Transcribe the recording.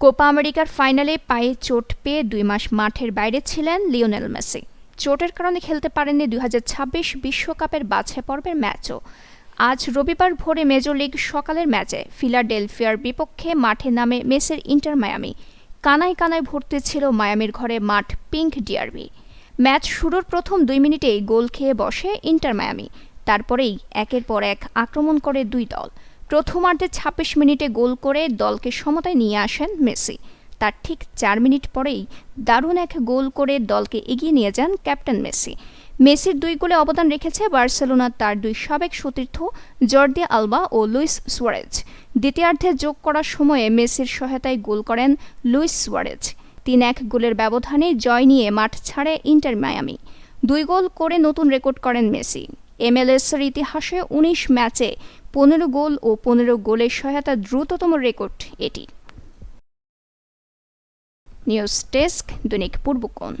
Copa আমেরিকার ফাইনালে পায়ে চোট পেয়ে দুই মাস মাঠের বাইরে ছিলেন লিওনেল মেসি। চোটের কারণে খেলতে পারেননি দুই বিশ্বকাপের বাছাই পর্বের ম্যাচও। আজ রবিবার ভোরে মেজর লিগ সকালের ম্যাচে ফিলাডেলফিয়ার বিপক্ষে মাঠে নামে মেসের ইন্টার মায়ামি। কানায় কানায় ভর্তি ছিল মায়ামির ঘরে মাঠ পিঙ্ক ডিআরবি। ম্যাচ শুরুর প্রথম দুই মিনিটেই গোল খেয়ে বসে ইন্টার মায়ামি। তারপরেই একের পর এক আক্রমণ করে দুই দল। প্রথমার্ধে ছাব্বিশ মিনিটে গোল করে দলকে সমতায় নিয়ে আসেন মেসি। তার ঠিক চার মিনিট পরেই দারুণ এক গোল করে দলকে এগিয়ে নিয়ে যান ক্যাপ্টেন মেসি। মেসির দুই গোলে অবদান রেখেছে বার্সেলোনার তার দুই সাবেক সতীর্থ জর্দি আলবা ও লুইস সুয়ারেজ। দ্বিতীয়ার্ধে যোগ করার সময়ে মেসির সহায়তায় গোল করেন লুইস সুয়ারেজ। তিন এক গোলের ব্যবধানে জয় নিয়ে মাঠ ছাড়ে ইন্টার মায়ামি। দুই গোল করে নতুন রেকর্ড করেন মেসি। এমএলএসের ইতিহাসে উনিশ ম্যাচে পনেরো গোল ও পনেরো গোলের সহায়তা দ্রুততম রেকর্ড এটি। নিউজ ডেস্ক দৈনিক পূর্বকোণ।